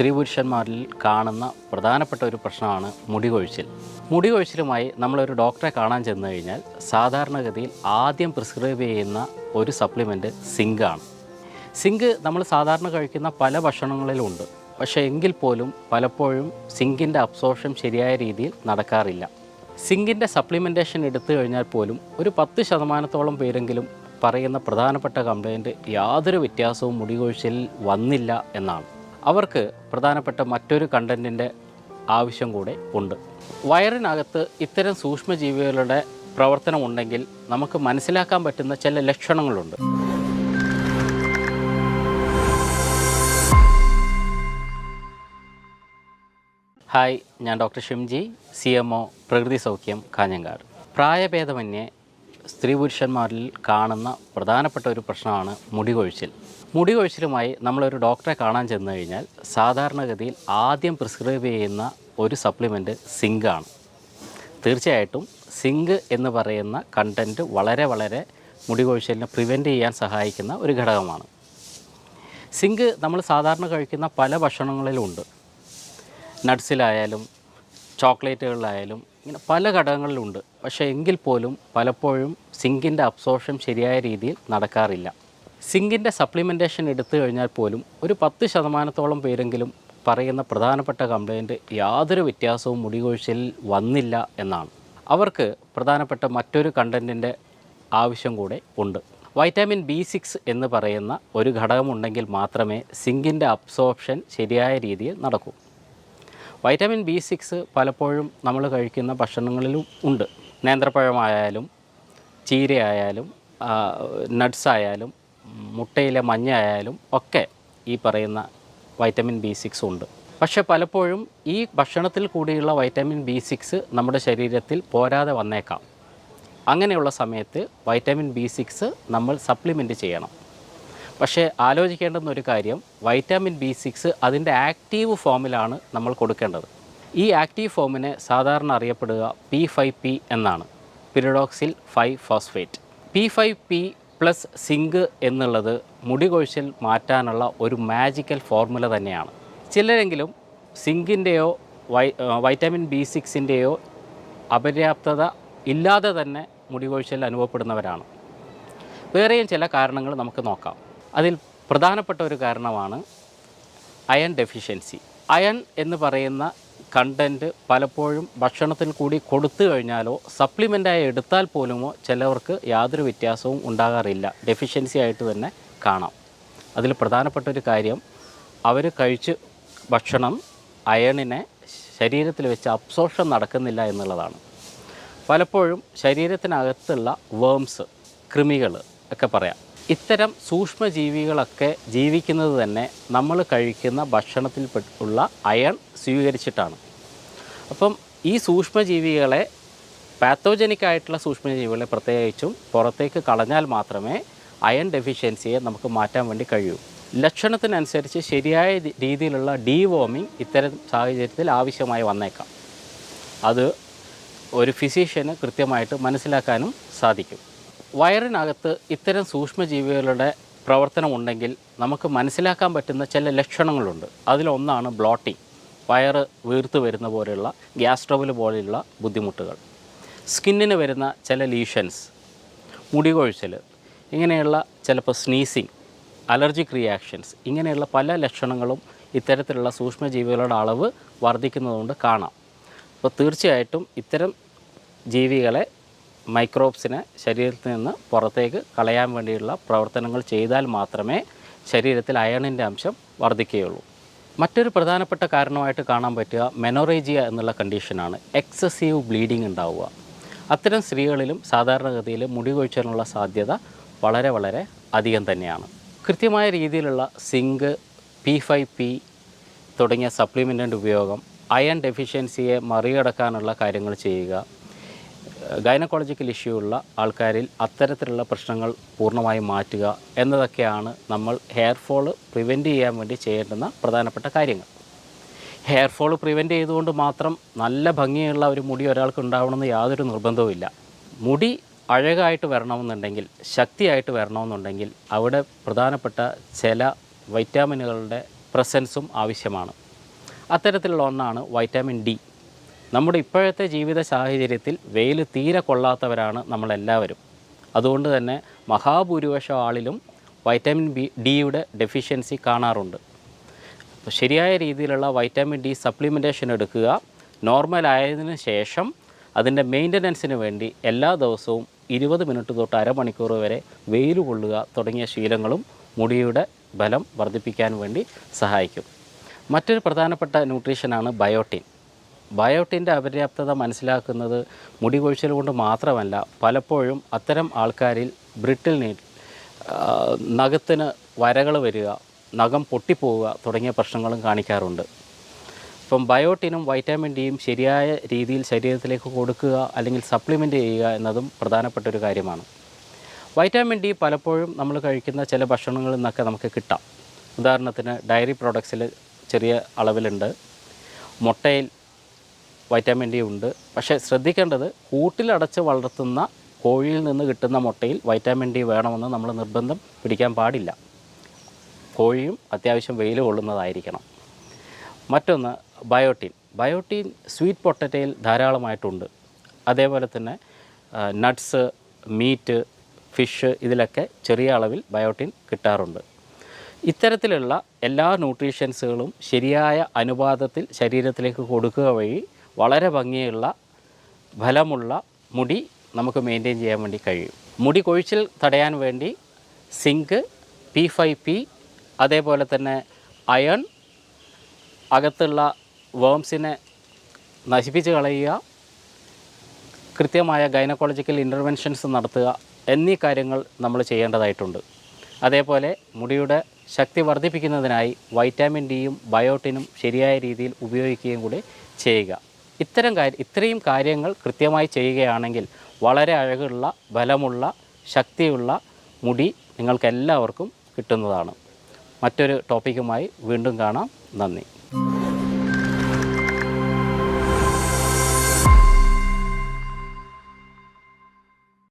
സ്ത്രീ പുരുഷന്മാരിൽ കാണുന്ന പ്രധാനപ്പെട്ട ഒരു പ്രശ്നമാണ് മുടി കൊഴിച്ചിൽ മുടി കൊഴിച്ചിലുമായി നമ്മളൊരു ഡോക്ടറെ കാണാൻ ചെന്ന് കഴിഞ്ഞാൽ സാധാരണഗതിയിൽ ആദ്യം പ്രിസ്ക്രൈബ് ചെയ്യുന്ന ഒരു സപ്ലിമെന്റ് സിങ്കാണ്. സിങ്ക് നമ്മൾ സാധാരണ കഴിക്കുന്ന പല ഭക്ഷണങ്ങളിലും ഉണ്ട് പക്ഷേ എങ്കിൽ പോലും പലപ്പോഴും സിങ്കിന്റെ അബ്സോർഷൻ ശരിയായ രീതിയിൽ നടക്കാറില്ല. സിങ്കിന്റെ സപ്ലിമെന്റേഷൻ എടുത്തു കഴിഞ്ഞാൽ പോലും ഒരു പത്ത് ശതമാനത്തോളം പേരെങ്കിലും പറയുന്ന പ്രധാനപ്പെട്ട കംപ്ലൈന്റ് യാതൊരു വ്യത്യാസവും മുടികൊഴിച്ചിൽ വന്നില്ല എന്നാണ്. അവർക്ക് പ്രധാനപ്പെട്ട മറ്റൊരു കണ്ടന്റിന്റെ ആവശ്യം കൂടെ ഉണ്ട്. വയറിനകത്ത് ഇത്തരം സൂക്ഷ്മജീവികളുടെ പ്രവർത്തനമുണ്ടെങ്കിൽ നമുക്ക് മനസ്സിലാക്കാൻ പറ്റുന്ന ചില ലക്ഷണങ്ങളുണ്ട്. ഹായ് ഞാൻ doctor Shimji C M O പ്രകൃതി സൗഖ്യം കാഞ്ഞങ്ങാട്. പ്രായഭേദമന്യേ സ്ത്രീ പുരുഷന്മാരിൽ കാണുന്ന പ്രധാനപ്പെട്ട ഒരു പ്രശ്നമാണ് മുടി കൊഴിച്ചിൽ മുടി കൊഴിച്ചിലുമായി നമ്മളൊരു ഡോക്ടറെ കാണാൻ ചെന്ന് കഴിഞ്ഞാൽ സാധാരണഗതിയിൽ ആദ്യം പ്രിസ്ക്രൈബ് ചെയ്യുന്ന ഒരു സപ്ലിമെന്റ് ആണ് തീർച്ചയായിട്ടും സിങ്ക് എന്ന് പറയുന്ന കണ്ടന്റ് വളരെ വളരെ മുടി കൊഴിച്ചിലിനെ പ്രിവെന്റ് ചെയ്യാൻ സഹായിക്കുന്ന ഒരു ഘടകമാണ്. സിങ്ക് നമ്മൾ സാധാരണ കഴിക്കുന്ന പല ഭക്ഷണങ്ങളിലും ഉണ്ട്. നട്ട്സിലായാലും ചോക്ലേറ്റുകളിലായാലും ഇങ്ങനെ പല ഘടകങ്ങളിലുണ്ട്. പക്ഷേ എങ്കിൽ പോലും പലപ്പോഴും സിങ്കിന്റെ അബ്സോർഷൻ ശരിയായ രീതിയിൽ നടക്കാറില്ല. സിങ്കിന്റെ സപ്ലിമെന്റേഷൻ എടുത്തു കഴിഞ്ഞാൽ പോലും ഒരു പത്ത് ശതമാനത്തോളം പേരെങ്കിലും പറയുന്ന പ്രധാനപ്പെട്ട കംപ്ലൈന്റ് യാതൊരു വ്യത്യാസവും മുടികൊഴിച്ചിൽ വന്നില്ല എന്നാണ്. അവർക്ക് പ്രധാനപ്പെട്ട മറ്റൊരു കണ്ടന്റിന്റെ ആവശ്യം കൂടെ ഉണ്ട്. വൈറ്റാമിൻ ബി സിക്സ് എന്ന് പറയുന്ന ഒരു ഘടകമുണ്ടെങ്കിൽ മാത്രമേ സിങ്കിന്റെ അബ്സോർപ്ഷൻ ശരിയായ രീതിയിൽ നടക്കൂ. വൈറ്റമിൻ ബി സിക്സ് പലപ്പോഴും നമ്മൾ കഴിക്കുന്ന ഭക്ഷണങ്ങളിലും ഉണ്ട്. നേന്ത്രപ്പഴമായാലും ചീരയായാലും നട്ട്സ് ആയാലും മുട്ടയിലെ മഞ്ഞ ആയാലും ഒക്കെ ഈ പറയുന്ന വൈറ്റമിൻ ബി സിക്സ് ഉണ്ട്. പക്ഷേ പലപ്പോഴും ഈ ഭക്ഷണത്തിൽ കൂടിയുള്ള വൈറ്റമിൻ ബി സിക്സ് നമ്മുടെ ശരീരത്തിൽ പോരാതെ വന്നേക്കാം. അങ്ങനെയുള്ള സമയത്ത് വൈറ്റമിൻ ബി സിക്സ് നമ്മൾ സപ്ലിമെന്റ് ചെയ്യണം. പക്ഷേ ആലോചിക്കേണ്ടുന്ന ഒരു കാര്യം വൈറ്റാമിൻ ബി സിക്സ് അതിന്റെ ആക്റ്റീവ് ഫോമിലാണ് നമ്മൾ കൊടുക്കേണ്ടത്. ഈ ആക്റ്റീവ് ഫോമിനെ സാധാരണ അറിയപ്പെടുക പി ഫൈവ് പി എന്നാണ്. പിരിഡോക്സിൽ five phosphate. P five P plus zinc എന്നുള്ളത് മുടി കൊഴിച്ചിൽ മാറ്റാനുള്ള ഒരു മാജിക്കൽ ഫോർമുല തന്നെയാണ്. ചിലരെങ്കിലും സിങ്കിന്റെയോ വൈ വൈറ്റാമിൻ ബി സിക്സിന്റെയോ അപര്യാപ്തത ഇല്ലാതെ തന്നെ മുടി കൊഴിച്ചിൽ അനുഭവപ്പെടുന്നവരാണ്. വേറെയും ചില കാരണങ്ങൾ നമുക്ക് നോക്കാം. അതിൽ പ്രധാനപ്പെട്ട ഒരു കാരണമാണ് അയൺ ഡെഫിഷ്യൻസി. അയൺ എന്ന് പറയുന്ന കണ്ടന്റ് പലപ്പോഴും ഭക്ഷണത്തിൽ കൂടി കൊടുത്തു കഴിഞ്ഞാലോ സപ്ലിമെന്റായി എടുത്താൽ പോലുമോ ചിലവർക്ക് യാതൊരു വ്യത്യാസവും ഉണ്ടാകാറില്ല. ഡെഫിഷ്യൻസി ആയിട്ട് തന്നെ കാണാം. അതിൽ പ്രധാനപ്പെട്ട ഒരു കാര്യം അവർ കഴിച്ച് ഭക്ഷണം അയണിനെ ശരീരത്തിൽ വെച്ച് അബ്സോർഷൻ നടക്കുന്നില്ല എന്നുള്ളതാണ്. പലപ്പോഴും ശരീരത്തിനകത്തുള്ള വേംസ് കൃമികൾ ഒക്കെ പറയാം. ഇത്തരം സൂക്ഷ്മജീവികളൊക്കെ ജീവിക്കുന്നത് തന്നെ നമ്മൾ കഴിക്കുന്ന ഭക്ഷണത്തിൽ ഉള്ള അയൺ സ്വീകരിച്ചിട്ടാണ്. അപ്പം ഈ സൂക്ഷ്മജീവികളെ പാത്തോജനിക് ആയിട്ടുള്ള സൂക്ഷ്മജീവികളെ പ്രത്യേകിച്ചും പുറത്തേക്ക് കളഞ്ഞാൽ മാത്രമേ അയൺ ഡെഫിഷ്യൻസിയെ നമുക്ക് മാറ്റാൻ വേണ്ടി കഴിയൂ. ലക്ഷണത്തിനനുസരിച്ച് ശരിയായ രീതിയിലുള്ള രീതിയിലുള്ള ഡീവോമിങ് ഇത്തരം സാഹചര്യത്തിൽ ആവശ്യമായി വന്നേക്കാം. അത് ഒരു ഫിസിഷ്യന് കൃത്യമായിട്ട് മനസ്സിലാക്കാനും സാധിക്കും. വയറിനകത്ത് ഇത്തരം സൂക്ഷ്മജീവികളുടെ പ്രവർത്തനമുണ്ടെങ്കിൽ നമുക്ക് മനസ്സിലാക്കാൻ പറ്റുന്ന ചില ലക്ഷണങ്ങളുണ്ട്. അതിലൊന്നാണ് ബ്ലോട്ടിംഗ് വയറ് വീർത്ത് വരുന്ന പോലെയുള്ള ഗ്യാസ് ട്രബിൾ പോലെയുള്ള ബുദ്ധിമുട്ടുകൾ. സ്കിന്നിന് വരുന്ന ചില ലീഷൻസ് മുടി കൊഴിച്ചൽ ഇങ്ങനെയുള്ള ചിലപ്പോൾ സ്നീസിങ് അലർജിക് റിയാക്ഷൻസ് ഇങ്ങനെയുള്ള പല ലക്ഷണങ്ങളും ഇത്തരത്തിലുള്ള സൂക്ഷ്മജീവികളുടെ അളവ് വർദ്ധിക്കുന്നതുകൊണ്ട് കാണാം. അപ്പോൾ തീർച്ചയായിട്ടും ഇത്തരം ജീവികളെ മൈക്രോബ്സിനെ ശരീരത്തിൽ നിന്ന് പുറത്തേക്ക് കളയാൻ വേണ്ടിയുള്ള പ്രവർത്തനങ്ങൾ ചെയ്താൽ മാത്രമേ ശരീരത്തിൽ അയണിന്റെ അംശം വർദ്ധിക്കുകയുള്ളൂ. മറ്റൊരു പ്രധാനപ്പെട്ട കാരണമായിട്ട് കാണാൻ പറ്റുക മെനോറേജിയ എന്നുള്ള കണ്ടീഷനാണ്. എക്സസീവ് ബ്ലീഡിംഗ് ഉണ്ടാവുക. അത്തരം സ്ത്രീകളിലും സാധാരണഗതിയിൽ മുടി കൊഴിച്ചാനുള്ള സാധ്യത വളരെ വളരെ അധികം തന്നെയാണ്. കൃത്യമായ രീതിയിലുള്ള സിങ്ക് പി ഫൈവ് പി തുടങ്ങിയ സപ്ലിമെന്റിന്റെ ഉപയോഗം അയൺ ഡെഫിഷ്യൻസിയെ മറികടക്കാനുള്ള കാര്യങ്ങൾ ചെയ്യുക ഗൈനക്കോളജിക്കൽ ഇഷ്യൂ ഉള്ള ആൾക്കാരിൽ അത്തരത്തിലുള്ള പ്രശ്നങ്ങൾ പൂർണമായും മാറ്റുക എന്നതൊക്കെയാണ് നമ്മൾ ഹെയർ ഫോൾ ചെയ്യാൻ വേണ്ടി ചെയ്യേണ്ടുന്ന പ്രധാനപ്പെട്ട കാര്യങ്ങൾ. ഹെയർ ഫോൾ പ്രിവെന്റ് ചെയ്തുകൊണ്ട് മാത്രം നല്ല ഭംഗിയുള്ള ഒരു മുടി ഒരാൾക്ക് ഉണ്ടാവണമെന്ന് യാതൊരു നിർബന്ധവുമില്ല മുടി അഴകായിട്ട് വരണമെന്നുണ്ടെങ്കിൽ ശക്തിയായിട്ട് വരണമെന്നുണ്ടെങ്കിൽ അവിടെ പ്രധാനപ്പെട്ട ചില വൈറ്റാമിനുകളുടെ പ്രസൻസും ആവശ്യമാണ്. അത്തരത്തിലുള്ള ഒന്നാണ് വൈറ്റാമിൻ ഡി. നമ്മുടെ ഇപ്പോഴത്തെ ജീവിത സാഹചര്യത്തിൽ വെയിൽ തീരെ കൊള്ളാത്തവരാണ് നമ്മളെല്ലാവരും. അതുകൊണ്ട് തന്നെ മഹാഭൂരിപക്ഷം ആളിലും വൈറ്റമിൻ ബി ഡിയുടെ ഡെഫിഷ്യൻസി കാണാറുണ്ട്. ശരിയായ രീതിയിലുള്ള വൈറ്റമിൻ ഡി സപ്ലിമെന്റേഷൻ എടുക്കുക നോർമൽ ആയതിനു ശേഷം അതിന്റെ മെയിന്റനൻസിന് വേണ്ടി എല്ലാ ദിവസവും ഇരുപത് മിനിറ്റ് തൊട്ട് അരമണിക്കൂർ വരെ വെയിൽ കൊള്ളുക തുടങ്ങിയ ശീലങ്ങളും മുടിയുടെ ബലം വർദ്ധിപ്പിക്കാൻ വേണ്ടി സഹായിക്കും. മറ്റൊരു പ്രധാനപ്പെട്ട ന്യൂട്രീഷനാണ് ബയോട്ടിൻ. ബയോട്ടിന്റെ അപര്യാപ്തത മനസ്സിലാക്കുന്നത് മുടി കൊഴിച്ചൽ കൊണ്ട് മാത്രമല്ല പലപ്പോഴും അത്തരം ആൾക്കാരിൽ ബ്രിട്ടിൽ നീ നഖത്തിന് വരകൾ വരിക നഖം പൊട്ടിപ്പോവുക തുടങ്ങിയ പ്രശ്നങ്ങളും കാണിക്കാറുണ്ട്. ഇപ്പം ബയോട്ടിനും വൈറ്റാമിൻ ഡിയും ശരിയായ രീതിയിൽ ശരീരത്തിലേക്ക് കൊടുക്കുക അല്ലെങ്കിൽ സപ്ലിമെന്റ് ചെയ്യുക എന്നതും പ്രധാനപ്പെട്ട ഒരു കാര്യമാണ്. വൈറ്റാമിൻ ഡി പലപ്പോഴും നമ്മൾ കഴിക്കുന്ന ചില ഭക്ഷണങ്ങളിൽ നിന്നൊക്കെ നമുക്ക് കിട്ടാം. ഉദാഹരണത്തിന് ഡയറി പ്രോഡക്ട്സിൽ ചെറിയ അളവിലുണ്ട്. മുട്ടയിൽ വൈറ്റാമിൻ ഡി ഉണ്ട്. പക്ഷേ ശ്രദ്ധിക്കേണ്ടത് കൂട്ടിലടച്ച് വളർത്തുന്ന കോഴിയിൽ നിന്ന് കിട്ടുന്ന മുട്ടയിൽ വൈറ്റാമിൻ ഡി വേണമെന്ന് നമ്മൾ നിർബന്ധം പിടിക്കാൻ പാടില്ല. കോഴിയും അത്യാവശ്യം വെയിൽ കൊള്ളുന്നതായിരിക്കണം. മറ്റൊന്ന് ബയോട്ടീൻ. ബയോട്ടീൻ സ്വീറ്റ് പൊട്ടറ്റയിൽ ധാരാളമായിട്ടുണ്ട്. അതേപോലെ തന്നെ നട്ട്സ് മീറ്റ് ഫിഷ് ഇതിലൊക്കെ ചെറിയ അളവിൽ ബയോട്ടീൻ കിട്ടാറുണ്ട്. ഇത്തരത്തിലുള്ള എല്ലാ ന്യൂട്രീഷ്യൻസുകളും ശരിയായ അനുപാതത്തിൽ ശരീരത്തിലേക്ക് കൊടുക്കുക വഴി വളരെ ഭംഗിയുള്ള ഫലമുള്ള മുടി നമുക്ക് മെയിന്റെയിൻ ചെയ്യാൻ വേണ്ടി കഴിയും. മുടി കൊഴിച്ചിൽ തടയാൻ വേണ്ടി സിങ്ക് പി ഫൈവ് പി അതേപോലെ തന്നെ അയൺ അകത്തുള്ള വേംസിനെ നശിപ്പിച്ച് കളയുക കൃത്യമായ ഗൈനക്കോളജിക്കൽ ഇന്റർവെൻഷൻസ് നടത്തുക എന്നീ കാര്യങ്ങൾ നമ്മൾ ചെയ്യേണ്ടതായിട്ടുണ്ട്. അതേപോലെ മുടിയുടെ ശക്തി വർദ്ധിപ്പിക്കുന്നതിനായി വൈറ്റാമിൻ ഡിയും ബയോട്ടിനും ശരിയായ രീതിയിൽ ഉപയോഗിക്കുകയും കൂടി ചെയ്യുക. ഇത്തരം കാര്യം ഇത്രയും കാര്യങ്ങൾ കൃത്യമായി ചെയ്യുകയാണെങ്കിൽ വളരെ അഴകുള്ള ബലമുള്ള ശക്തിയുള്ള മുടി നിങ്ങൾക്കെല്ലാവർക്കും കിട്ടുന്നതാണ്. മറ്റൊരു ടോപ്പിക്കുമായി വീണ്ടും കാണാം. നന്ദി.